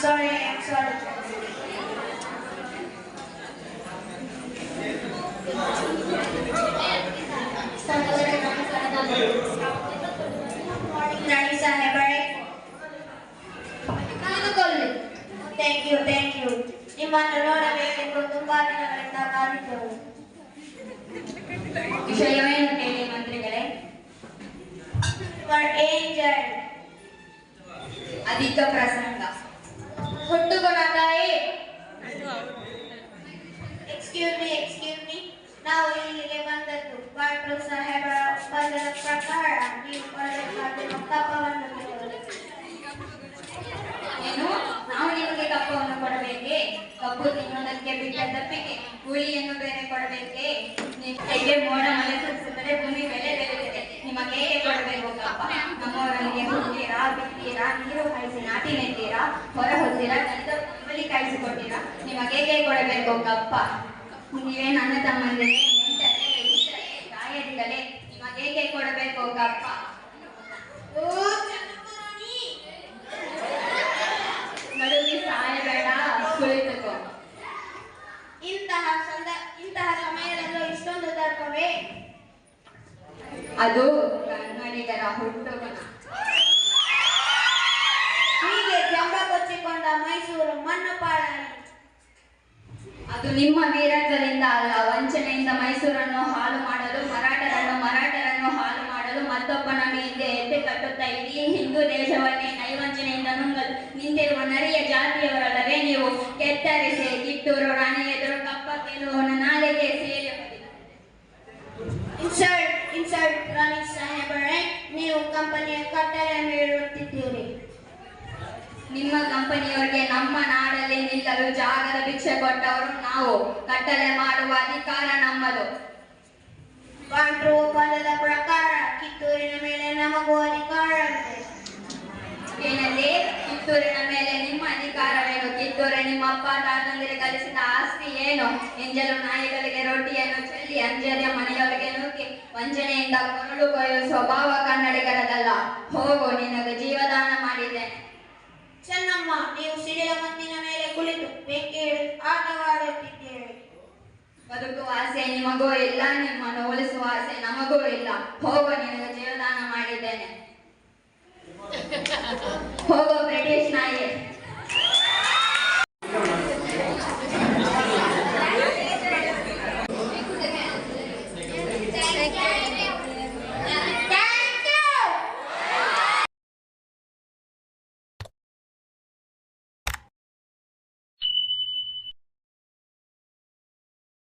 Sorry, I'm sorry. ಹೇಳಿ ಮಂತ್ರಿಗಳೇ. ಅಧಿಕ ಪ್ರಸಂಗ. ಹುಟ್ಟುಗುಣ ತಾಯಿ ಎಕ್ಸ್ಕ್ಯೂಸ್ ಮೀ ಎಕ್ಸ್ಕ್ಯೂಸ್ ಮಿ ನಾವು ಇಲ್ಲಿಗೆ ಬಂದದ್ದು ಪಾಟ್ರು ಪ್ರಕಾರ. ಕಪ್ಪವನ್ನು ಏನು? ನಾವು ನಿಮಗೆ ಕಪ್ಪವನ್ನು ಕೊಡಬೇಕೇ? ಕಪ್ಪು ತಿನ್ನೋದಕ್ಕೆ ಬಿಟ್ಟ ತಪ್ಪಿಗೆ ಹುಳಿಯನ್ನು ಬೇರೆ ಕೊಡಬೇಕೆ? ನಿಮಗೆ ಮೋಡ ಹೇಗೆ ಕೊಡಬೇಕು ಕಪ್ಪ ನಮ್ಮವರೊಂದಿಗೆ ಹುಟ್ಟಿರಾ ಬಿತ್ತೀರಾ ನೀರು ಕಾಯಿಸಿ ನಾಟಿ ನೆತ್ತೀರಾ ಹೊರ ಹೊತ್ತೀರಾ ದಲಿತ ಬಲಿ ಕಾಯಿಸಿಕೊಟ್ಟಿರಾ ನಿಮಗೆ ಹೇಗೆ ಕೊಡಬೇಕು ಕಪ್ಪ? ನೀವೇ ನನ್ನ ತಮ್ಮಂದಿರೇ ತಾಯದಿಂದಲೇ ನಿಮಗೆ ಹೇಗೆ ಕೊಡಬೇಕು ಕಪ್ಪ? ನಡುವೆ ಸಾಯಬೇಡ ಕುಳಿತುಕೋ. ಇಂತಹ ಸಂದ ಇಂತಹ ಸಮಯದಲ್ಲೂ ಇಷ್ಟೊಂದು ತರ್ಕವೇ? ಅದು ಕನ್ನಡಿಗರ ಹುಟ್ಟುಗುಣ ಹೀಗೆ ಜಂಬ ಕೊಚ್ಚಿಕೊಂಡ ಮೈಸೂರು ಮಣ್ಣು ಅದು ನಿಮ್ಮ ವೀರತ್ವದಿಂದ ಅಲ್ಲ, ವಂಚನೆಯಿಂದ ಮೈಸೂರನ್ನು ಹಾಳು ಮಾಡಲು, ಮರಾಠರನ್ನು ಮರಾಠರನ್ನು ಹಾಳು ಮಾಡಲು ಮತ್ತೊಬ್ಬನ ಹಿಂದೆ ಎತ್ತೆ ಕಟ್ಟುತ್ತಾ ಇಡೀ ಹಿಂದೂ ದೇಶವನ್ನೇ ನೈವಂಚನೆಯಿಂದ ನುಂಗಲು ನಿಂತಿರುವ ನರಿಯ ಜಾತಿಯವರಲ್ಲವೇ ನೀವು? ಕೆತ್ತರಿಸಿ, ಕಿತ್ತೂರು ರಾಣಿ ಎದುರು ಕಪ್ಪ ಗೆಲ್ಲುವವನ ಕಂಪನಿಯವರಿಗೆ ನಮ್ಮ ನಾಡಲ್ಲಿ ನಿಲ್ಲಲು ಜಾಗದ ಭಿಕ್ಷೆ ಕೊಟ್ಟವರು ನಾವು. ಕಟ್ಟಲೆ ಮಾಡುವ ಅಧಿಕಾರ ನಮ್ಮದು. ಪಾಂಡ್ರು ಒಪ್ಪಂದದ ಪ್ರಕಾರ ಕಿತ್ತೂರಿನ ಮೇಲೆ ನಮಗೂ ಅಧಿಕಾರ ಇದೆ. ಏನಲ್ಲಿ ಕಿತ್ತೂರಿನ ಮೇಲೆ ನಿಮ್ಮ ಅಧಿಕಾರವೇನು? ಕಿತ್ತೂರು ನಿಮ್ಮ ಅಪ್ಪ ತಾತಂದಿರು ಕಲಿಸಿದ ಆಸ್ತಿ ಏನು? ಎಂಜಲು ನಾಯಿಗಳಿಗೆ ರೊಟ್ಟಿಯನ್ನು ಚೆಲ್ಲಿ ಅಂಜಲಿಯ ಮನೆಯವರಿಗೆ ನೂಕಿ ವಂಚನೆಯಿಂದ ಕೊರಳು ಕೊಯ್ಯುವ ಸ್ವಭಾವ ಕನ್ನಡಿಗರದಲ್ಲ. ಹೋಗು ನಿನಗೆ ಜೀವದಾನ ಬದುಕುವ ಆಸೆ ನಿಮಗೋ ಇಲ್ಲ, ನಿಮ್ಮನ್ನು ಉಳಿಸುವ ಆಸೆ ನಮಗೂ ಇಲ್ಲ. ಹೋಗೋ ನಿನಗೆ ಜೀವದಾನ ಮಾಡಿದ್ದೇನೆ. ಹೋಗೋ ಬ್ರಿಟಿಷ್ ನಾಯಿ. Thank you.